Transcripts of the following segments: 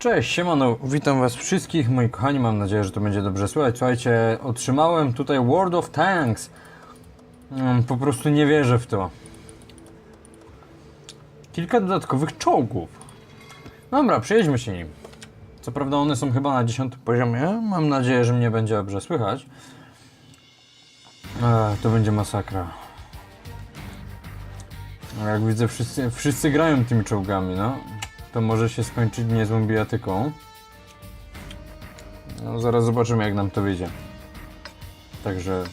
Cześć, siemano, witam was wszystkich, moi kochani, mam nadzieję, że to będzie dobrze słychać. Słuchajcie, otrzymałem tutaj World of Tanks. Mm, Po prostu nie wierzę w to. Kilka dodatkowych czołgów. Dobra, przejedźmy się nim. Co prawda one są chyba na 10 poziomie, mam nadzieję, że mnie będzie dobrze słychać. Ech, to będzie masakra. Jak widzę, wszyscy, wszyscy grają tymi czołgami, no. To może się skończyć niezłą bijatyką. No, zaraz zobaczymy, jak nam to wyjdzie. Także...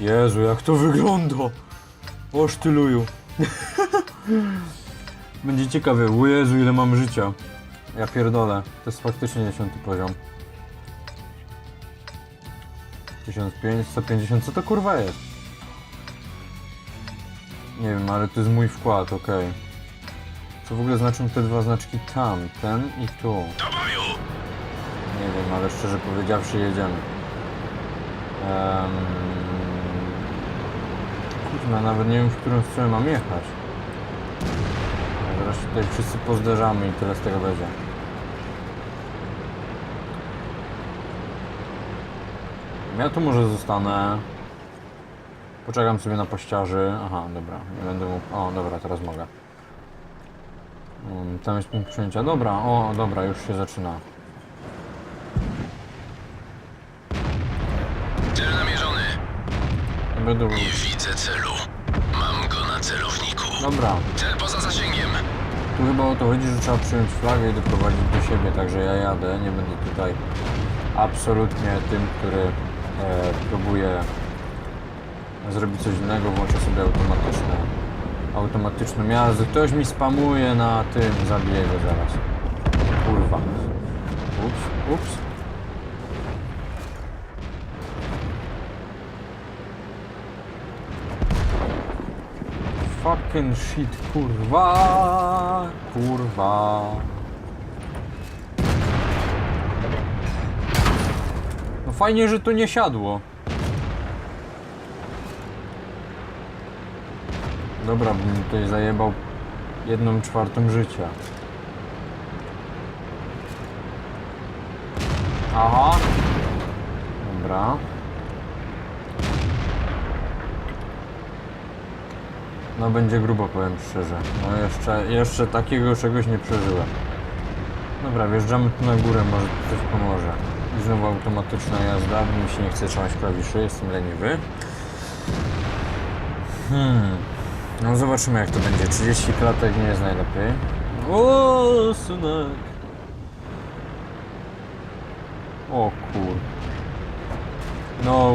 Jezu, jak to wygląda! O sztyluju. Będzie ciekawe. O Jezu, ile mam życia. Ja pierdolę. To jest faktycznie 10 poziom. 1500, 150, co to kurwa jest? Nie wiem, ale to jest mój wkład, okej. W ogóle znaczą te dwa znaczki tam, ten i tu? Nie wiem, ale szczerze powiedziawszy jedziemy. Um... Nawet nie wiem, w którą stronę mam jechać. Zaraz tutaj wszyscy pozderzamy i tyle z tego będzie. Ja tu może zostanę. Poczekam sobie na pościarzy. Aha, dobra, nie będę mógł. O, dobra, teraz mogę. Tam jest punkt przyjęcia. Dobra, o, dobra, już się zaczyna. Cel namierzony. Będę... Nie widzę celu. Mam go na celowniku. Dobra, Cel poza zasięgiem. tu chyba o to chodzi, że trzeba przyjąć flagę i doprowadzić do siebie, także ja jadę, nie będę tutaj absolutnie tym, który e, próbuje zrobić coś innego, włączę sobie automatyczne automatyczną jazdę. Ktoś mi spamuje na tym, zabiję go zaraz. Kurwa. Ups, ups. Fucking shit, kurwa, kurwa. No fajnie, że to nie siadło. Dobra, bym tutaj zajebał jedną czwartą życia. Aha. Dobra. No będzie grubo, powiem szczerze. No jeszcze, jeszcze takiego czegoś nie przeżyłem. Dobra, wjeżdżamy tu na górę, może to coś pomoże. I znowu automatyczna jazda, mi się nie chce trzymać klawiszy, jestem leniwy. Hmm. No zobaczymy jak to będzie. 30 klatek nie jest najlepiej. O, synek. O kur... No,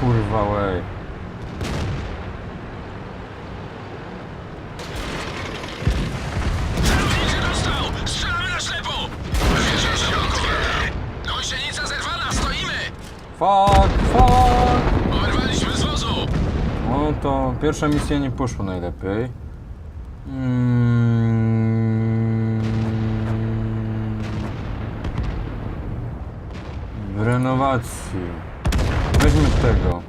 kurwa way. Celownik się No to pierwsza misja nie poszła najlepiej. Mm. W renowacji. Weźmy tego.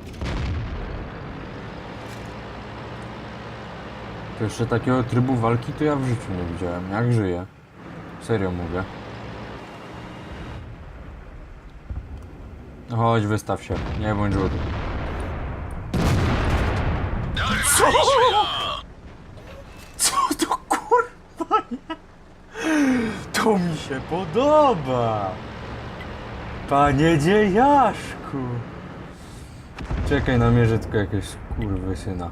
To jeszcze takiego trybu walki to ja w życiu nie widziałem. Jak żyję? Serio mówię. Chodź, wystaw się. Nie bądź rudy. Go! Co to kurwa jest? To mi się podoba! Panie dziejaszku! Czekaj, namierzę tylko jakiegoś kurwy syna.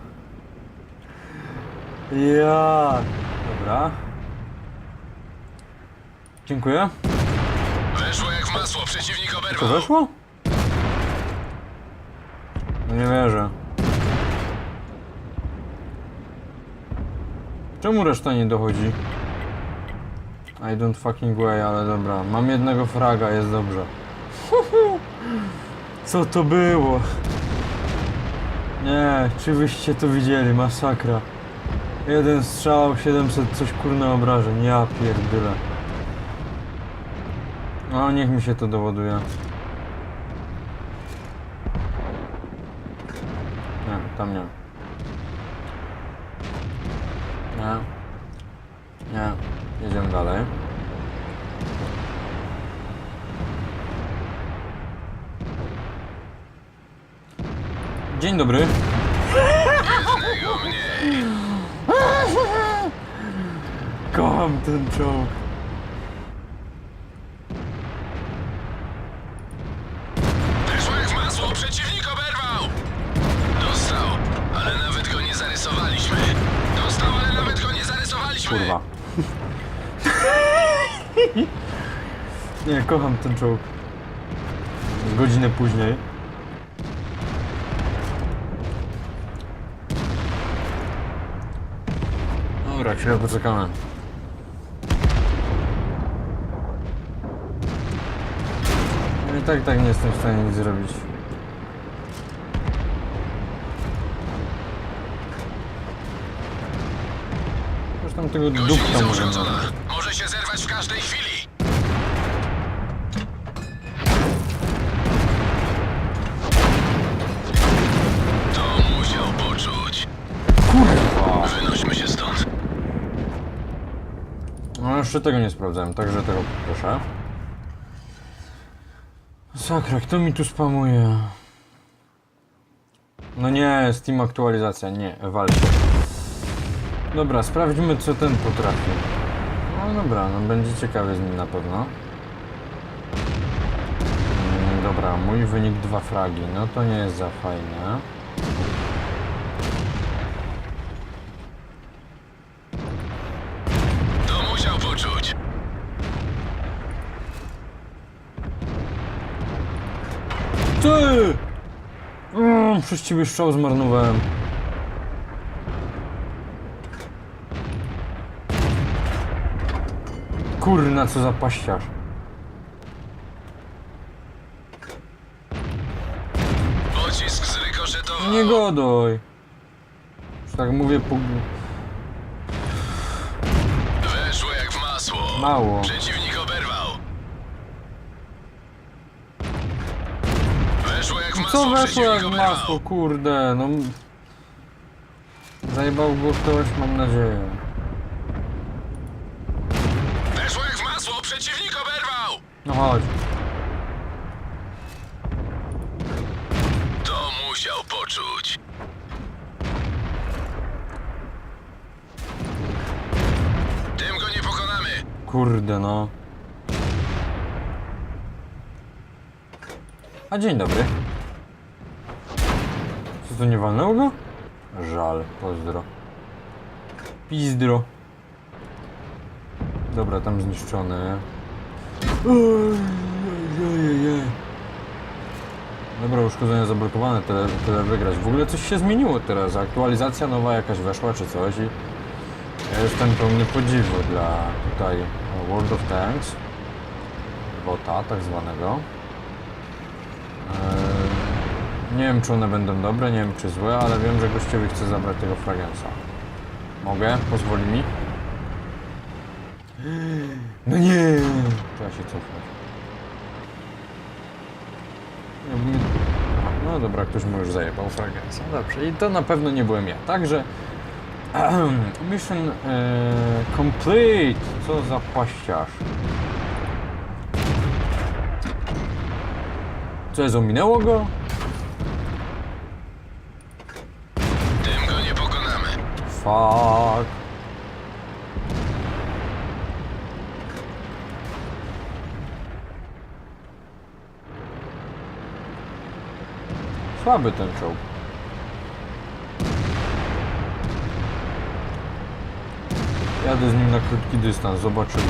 Ja. Dobra. Dziękuję. Weszło jak w masło, przeciwnik To oberwał. weszło? No nie wierzę. Czemu reszta nie dochodzi? I don't fucking way, ale dobra. Mam jednego fraga, jest dobrze. Co to było? Nie, czy wyście to widzieli? Masakra. Jeden strzał, 700 coś kurna obrażeń. Ja pierdyle. No, niech mi się to dowoduje. Nie, tam nie. Nie. Nie. Jedziemy dalej. Dzień dobry. Kocham ten czołg. Kurwa. Nie, kocham ten czołg. Godzinę później. Dobra, chwilę poczekamy. No i tak, tak nie jestem w stanie nic zrobić. Tego dupka możemy... urządzona. Może się zerwać w każdej chwili. To musiał poczuć. Kurwa! Wynośmy się stąd. No jeszcze tego nie sprawdzałem, także tego proszę. Sakra, kto mi tu spamuje? No nie, Steam aktualizacja, nie, walcie. Dobra, sprawdźmy co ten potrafi. No dobra, no będzie ciekawie z nim na pewno. Mm, Dobra, mój wynik dwa fragi, no to nie jest za fajne. To musiał poczuć. Ty! Mm, przez ciebie strzał zmarnowałem. Kurna, co za paściarz. Pocisk zrykoszetował. Nie godoj. Że tak mówię po... Weszło jak w masło. Mało. Przeciwnik oberwał. Weszło jak w masło. Co weszło przeciwnik jak oberwał. masło, kurde, no... Zajebał go ktoś, mam nadzieję. Weszło jak w masło. Przeciwnik oberwał. No chodź. To musiał poczuć. Tym go nie pokonamy. Kurde, no. A dzień dobry. Co to nie walnęło go? Żal, pozdro. Pizdro. Dobra, tam zniszczony. Ojej. Dobra, uszkodzenia zablokowane, tyle, tyle wygrać. W ogóle coś się zmieniło teraz. Aktualizacja nowa jakaś weszła czy coś i ja jestem pełny podziwu dla tutaj World of Tanks, bota tak zwanego. Eee, nie wiem czy one będą dobre, nie wiem czy złe, ale wiem, że gościowi chce zabrać tego fragensa. Mogę? Pozwoli mi? No nie! Trzeba się cofnąć. Bym- No dobra, ktoś mu już zajebał fragensa. Dobrze, i to na pewno nie byłem ja. Także Mission e, complete. Co za paściarz. Co jest, ominęło go? Tym go nie pokonamy. Fuck. Słaby ten czołg. Jadę z nim na krótki dystans, zobaczymy.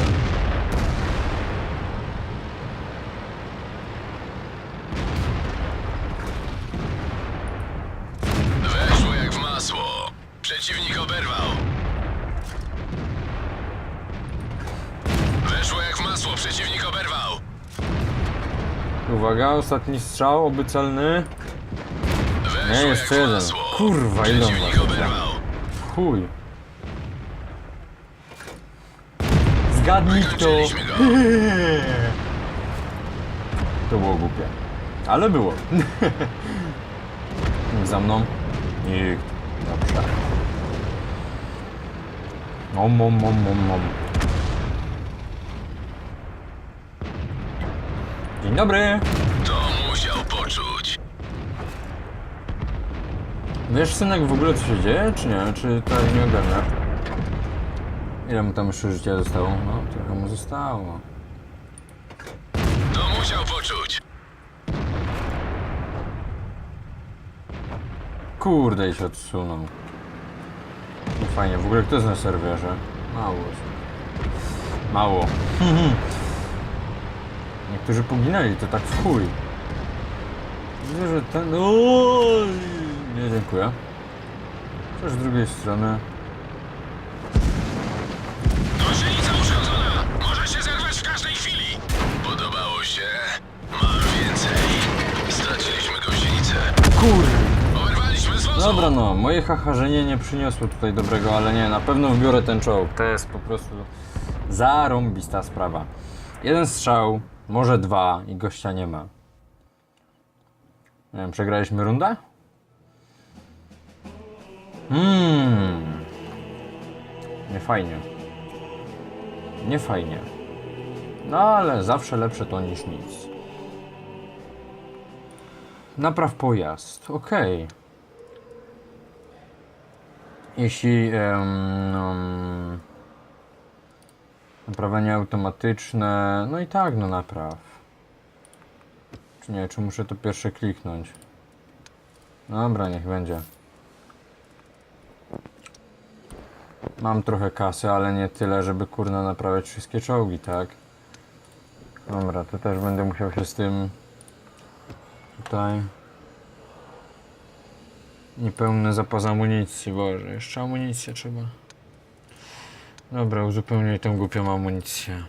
Weszło jak w masło. Przeciwnik oberwał. Weszło jak w masło. Przeciwnik oberwał. Uwaga, ostatni strzał, oby celny. Nie, jak jeszcze jeden. Kurwa, ile on. Chuj. Zgadnij kto. To było głupie. Ale było. Za mną? Nikt. Dobrze. Om, om, om, om, om. Dzień dobry. Wiesz, synek, w ogóle co się dzieje, czy nie? Czy to nie ogarnia? Ile mu tam jeszcze życia zostało? No, trochę mu zostało. To musiał poczuć. Kurde, i się odsunął. No fajnie, w ogóle kto jest na serwerze? Mało. Mało. Niektórzy poginęli, to tak w chuj. Widzę, że ten... Oj, Nie, dziękuję. Też z drugiej strony... Gąsienica uszkodzona! Może się zerwać w każdej chwili! Podobało się? Mam więcej. Straciliśmy gąsienicę. Kurde! Oberwaliśmy z wozu! Dobra no, moje haharzenie nie przyniosło tutaj dobrego, ale nie, na pewno wybiorę ten czołg. To jest po prostu zarąbista sprawa. Jeden strzał, może dwa i gościa nie ma. Nie wiem, przegraliśmy rundę? Mmm. Nie fajnie. Nie fajnie. No ale zawsze lepsze to niż nic. Napraw pojazd, okej. Jeśli em, um, naprawienie automatyczne, no i tak, no napraw. Czy nie, czy muszę to pierwsze kliknąć? Dobra, niech będzie. Mam trochę kasy, ale nie tyle, żeby kurna naprawiać wszystkie czołgi, tak? Dobra, to też będę musiał się z tym tutaj Niepełny zapas amunicji, Boże, jeszcze amunicję trzeba. Dobra, uzupełniaj tę głupią amunicję.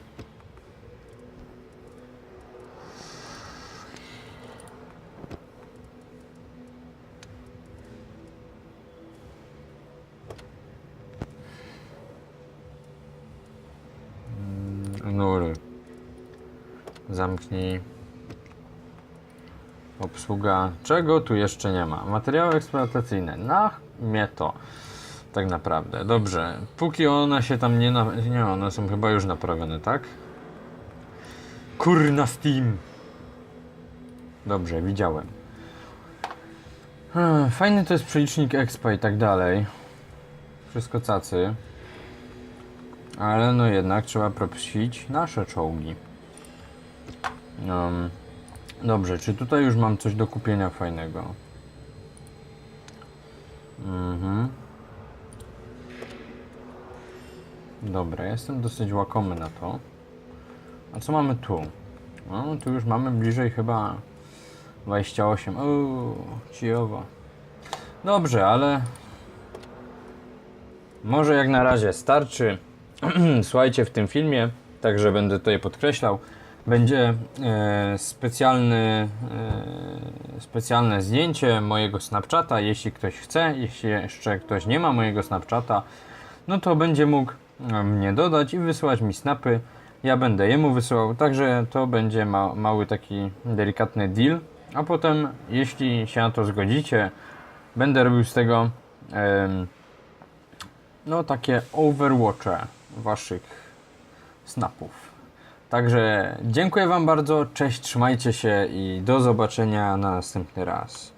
Mm, Nury. Zamknij. Obsługa. Czego tu jeszcze nie ma? Materiały eksploatacyjne. Na mnie to. Tak naprawdę. Dobrze. Póki one się tam nie... Na... Nie, one są chyba już naprawione, tak? Kurna Steam. Dobrze, widziałem. Hmm, Fajny to jest przelicznik expa i tak dalej. Wszystko cacy. Ale no jednak trzeba prosić nasze czołgi. Um, Dobrze, czy tutaj już mam coś do kupienia fajnego? Mhm. Dobra, jestem dosyć łakomy na to. A co mamy tu? No, tu już mamy bliżej chyba 28. Uuu, cijowo. Dobrze, ale może jak na razie starczy. Słuchajcie, w tym filmie, także będę tutaj podkreślał, będzie e, specjalny, e, specjalne zdjęcie mojego Snapchata, jeśli ktoś chce, jeśli jeszcze ktoś nie ma mojego Snapchata, no to będzie mógł e, mnie dodać i wysyłać mi snapy. Ja będę jemu wysyłał, także to będzie ma, mały taki delikatny deal. A potem, jeśli się na to zgodzicie, będę robił z tego no takie overwatche waszych snapów. Także dziękuję Wam bardzo, cześć, trzymajcie się i do zobaczenia na następny raz.